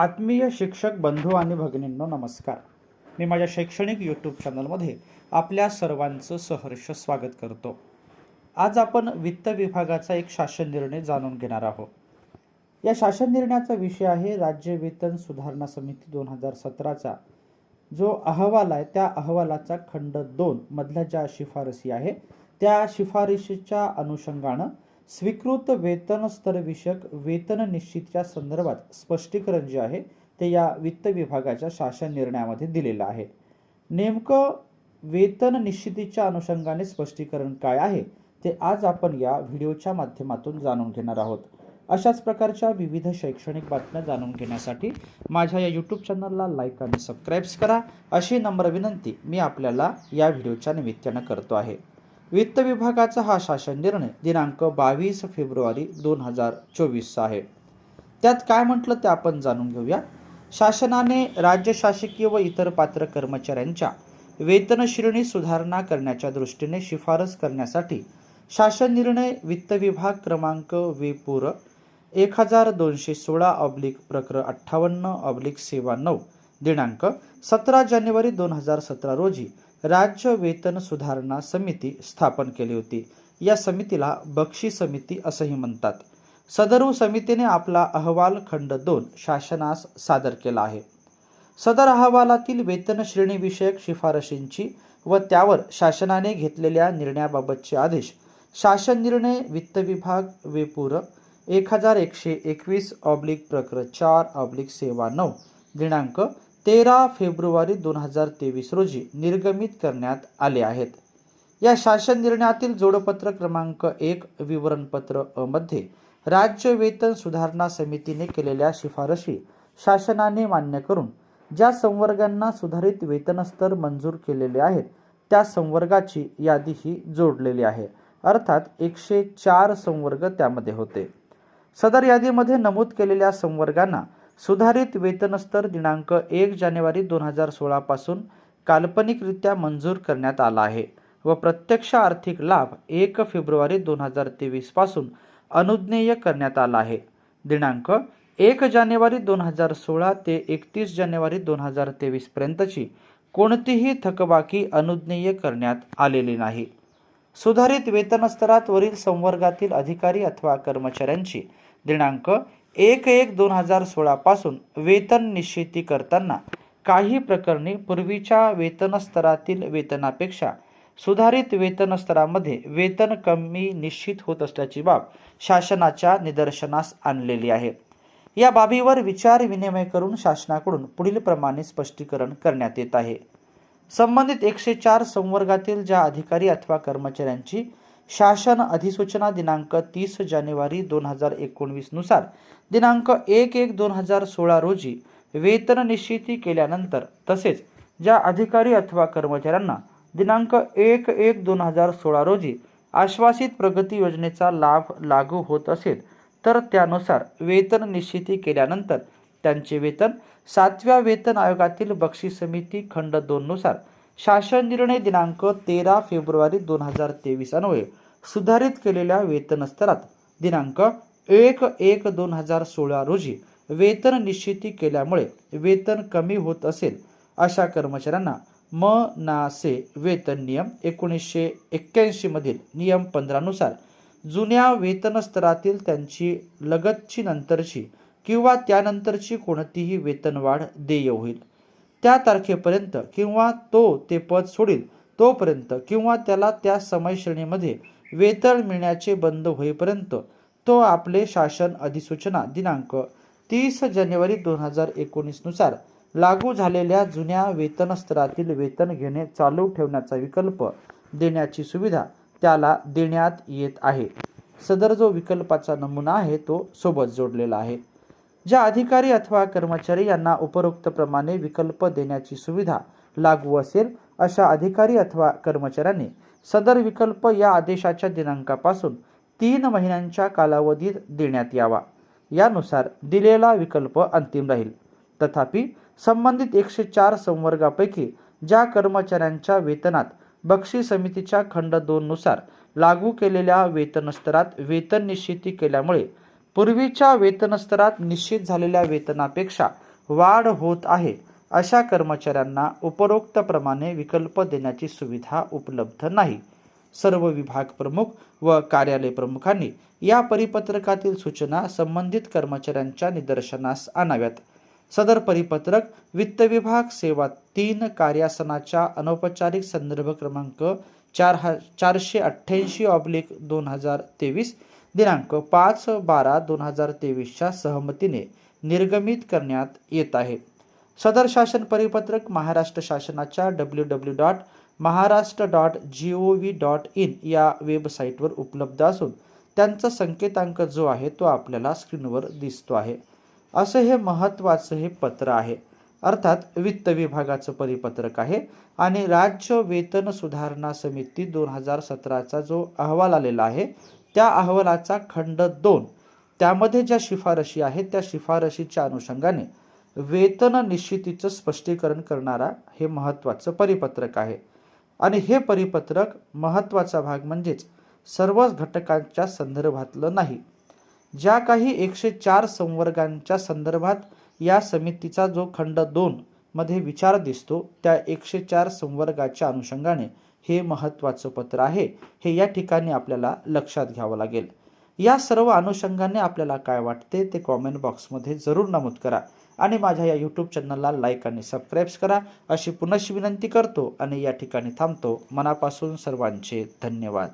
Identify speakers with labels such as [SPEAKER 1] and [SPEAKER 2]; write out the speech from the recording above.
[SPEAKER 1] आत्मीय शिक्षक बंधू आणि भगिनींनो नमस्कार. मी माझ्या शैक्षणिक यूट्यूब चॅनलमध्ये आपल्या सर्वांचं सहर्ष स्वागत करतो. आज आपण वित्त विभागाचा एक शासन निर्णय जाणून घेणार आहोत. या शासन निर्णयाचा विषय आहे राज्य वेतन सुधारणा समिती दोन हजार सतराचा. जो अहवाल आहे त्या अहवालाचा खंड दोन मधल्या ज्या शिफारसी आहे त्या शिफारशीच्या अनुषंगानं स्वीकृत वेतन स्तरविषयक वेतन निश्चितच्या संदर्भात स्पष्टीकरण जे आहे ते या वित्त विभागाच्या शासन निर्णयामध्ये दिलेलं आहे. नेमकं वेतन निश्चितीच्या अनुषंगाने स्पष्टीकरण काय आहे ते आज आपण या व्हिडिओच्या माध्यमातून जाणून घेणार आहोत. अशाच प्रकारच्या विविध शैक्षणिक बातम्या जाणून घेण्यासाठी माझ्या या यूट्यूब चॅनलला लाईक आणि सबस्क्राईब्स करा. अशी नम्र विनंती मी आपल्याला या व्हिडिओच्या निमित्तानं करतो आहे. वित्त विभागाचा हा शासन निर्णय दिनांक बावीस फेब्रुवारी दोन हजार चोवीसचा आहे. त्यात काय म्हटलं ते आपण जाणून घेऊया. शासनाने राज्य शासकीय व इतर पात्र कर्मचाऱ्यांच्या वेतन श्रेणी सुधारणा करण्याच्या दृष्टीने शिफारस करण्यासाठी शासन निर्णय वित्त विभाग क्रमांक वेपूर एक हजार दोनशे सोळा ऑब्लिक प्रक्र अठ्ठावन्न ऑब्लिक सेवा नऊ दिनांक सतरा जानेवारी दोन हजार सतरा रोजी राज्य वेतन सुधारणा समिती स्थापन केली होती. या समितीला बक्षी समिती असंही म्हणतात. सदरू समितीने आपला अहवाल खंड दोन शासनास सादर केला आहे. सदर अहवालातील वेतन श्रेणीविषयक शिफारशींची व त्यावर शासनाने घेतलेल्या निर्णयाबाबतचे आदेश शासन निर्णय वित्त विभाग वेपूर एक हजार एकशे एकवीस ऑब्लिक प्रकर चार ऑब्लिक सेवा नऊ दिनांक तेरा फेब्रुवारी दोन हजार तेवीस रोजी निर्गमित करण्यात आले आहेत. या शासन निर्णयातील जोडपत्र क्रमांक एक विवरणपत्र अ मध्ये राज्य वेतन सुधारणा समितीने केलेल्या शिफारशी शासनाने मान्य करून ज्या संवर्गांना सुधारित वेतनस्तर मंजूर केलेले आहेत त्या संवर्गाची यादीही जोडलेली आहे. अर्थात एकशे चार संवर्ग त्यामध्ये होते. सदर यादीमध्ये नमूद केलेल्या संवर्गांना सुधारित वेतनस्तर दिनांक एक जानेवारी दोन हजार सोळापासून काल्पनिकरित्या मंजूर करण्यात आला आहे व प्रत्यक्ष आर्थिक लाभ एक फेब्रुवारी दोन हजार तेवीसपासून अनुज्ञेय करण्यात आला आहे. दिनांक एक जानेवारी दोन हजार सोळा ते एकतीस जानेवारी दोन हजार तेवीसपर्यंतची कोणतीही थकबाकी अनुज्ञेय करण्यात आलेली नाही. सुधारित वेतनस्तरात वरील संवर्गातील अधिकारी अथवा कर्मचाऱ्यांची दिनांक एक एक दोन हजार सोळापासून वेतन निश्चिती करताना काही प्रकरणी पूर्वीच्या वेतनस्तरातील वेतनापेक्षा सुधारित वेतनस्तरामध्ये वेतन कमी निश्चित होत असल्याची बाब शासनाच्या निदर्शनास आणलेली आहे. या बाबीवर विचार विनिमय करून शासनाकडून पुढील प्रमाणे स्पष्टीकरण करण्यात येत आहे. संबंधित एकशे चार संवर्गातील ज्या अधिकारी अथवा कर्मचाऱ्यांची शासन अधिसूचना दिनांक तीस जानेवारी दोन हजार एकोणवीसनुसार दिनांक एक एक दोन हजार सोळा रोजी वेतन निश्चिती केल्यानंतर तसेच ज्या अधिकारी अथवा कर्मचाऱ्यांना दिनांक एक एक दोन हजार सोळा रोजी आश्वासित प्रगती योजनेचा लाभ लागू होत असेल तर त्यानुसार वेतन निश्चिती केल्यानंतर त्यांचे वेतन सातव्या वेतन आयोगातील बक्षी समिती खंड दोननुसार शासन निर्णय दिनांक तेरा फेब्रुवारी दोन हजार तेवीस अन्वये सुधारित केलेल्या वेतन स्तरात दिनांक एक एक दोन हजार सोळा रोजी वेतन निश्चिती केल्यामुळे वेतन कमी होत असेल अशा कर्मचाऱ्यांना म ना से वेतन नियम एकोणीसशे एक्क्याऐंशी मधील नियम पंधरानुसार जुन्या वेतन स्तरातील त्यांची लगतची नंतरची किंवा त्यानंतरची कोणतीही वेतनवाढ देय होईल. त्या तारखेपर्यंत किंवा तो ते पद सोडील तोपर्यंत किंवा त्याला त्या समय श्रेणीमध्ये वेतन मिळण्याचे बंद होईपर्यंत तो आपले शासन अधिसूचना दिनांक तीस जानेवारी दोन हजार एकोणीसनुसार लागू झालेल्या जुन्या वेतन स्तरातील वेतन घेणे चालू ठेवण्याचा विकल्प देण्याची सुविधा त्याला देण्यात येत आहे. सदर जो विकल्पाचा नमुना आहे तो सोबत जोडलेला आहे. ज्या अधिकारी अथवा कर्मचारी यांना उपरोक्तप्रमाणे विकल्प देण्याची सुविधा लागू असेल अशा अधिकारी अथवा कर्मचाऱ्यांनी सदर विकल्प या आदेशाच्या दिनांकापासून तीन महिन्यांच्या कालावधीत देण्यात यावा. यानुसार दिलेला विकल्प अंतिम राहील. तथापि संबंधित एकशे चार संवर्गापैकी ज्या कर्मचाऱ्यांच्या वेतनात बक्षी समितीच्या खंड दोन नुसार लागू केलेल्या वेतनस्तरात वेतन निश्चिती केल्यामुळे पूर्वीच्या वेतनस्तरात निश्चित झालेल्या वेतनापेक्षा वाढ होत आहे. अशा कर्मचाऱ्यांना उपरोक्तप्रमाणे विकल्प देण्याची सुविधा उपलब्ध नाही. सर्व विभाग प्रमुख व कार्यालय प्रमुखांनी या परिपत्रकातील सूचना संबंधित कर्मचाऱ्यांच्या निदर्शनास आणाव्यात. सदर परिपत्रक वित्त विभाग सेवा तीन कार्यासनाच्या अनौपचारिक संदर्भ क्रमांक चार ह चारशे अठ्ठ्याऐंशी ऑब्लिक दोन हजार तेवीस दिनांक पाच बारा दोन हजार तेवीसच्या सहमतीने निर्गमित करण्यात येत आहे. सदर शासन परिपत्रक महाराष्ट्र शासनाच्या W W dot Maharashtra dot G O V dot in या वेबसाईटवर उपलब्ध असून त्यांचा संकेतांक जो आहे तो आपल्याला स्क्रीनवर दिसतो आहे. असं हे महत्त्वाचं हे पत्र आहे. अर्थात वित्त विभागाचं परिपत्रक आहे आणि राज्य वेतन सुधारणा समिती दोन हजार सतराचा जो अहवाल आलेला आहे त्या अहवालाचा खंड दोन. त्यामध्ये ज्या शिफारशी आहेत त्या शिफारशीच्या अनुषंगाने वेतन निश्चितीचं स्पष्टीकरण करणारा हे महत्त्वाचं परिपत्रक आहे. आणि हे परिपत्रक महत्त्वाचा भाग म्हणजेच सर्वच घटकांच्या संदर्भातलं नाही. ज्या काही एकशे चार संवर्गांच्या संदर्भात या समितीचा जो खंड दोन मध्ये विचार दिसतो त्या एकशे चार संवर्गाच्या अनुषंगाने हे महत्त्वाचं पत्र आहे. हे या ठिकाणी आपल्याला लक्षात घ्यावं लागेल. या सर्व अनुषंगाने आपल्याला काय वाटते ते कॉमेंट बॉक्समध्ये जरूर नमूद करा आणि माझ्या या यूट्यूब चॅनलला लाईक आणि सबस्क्राईब्स करा. अशी पुनश विनंती करतो आणि या ठिकाणी थांबतो. मनापासून सर्वांचे धन्यवाद.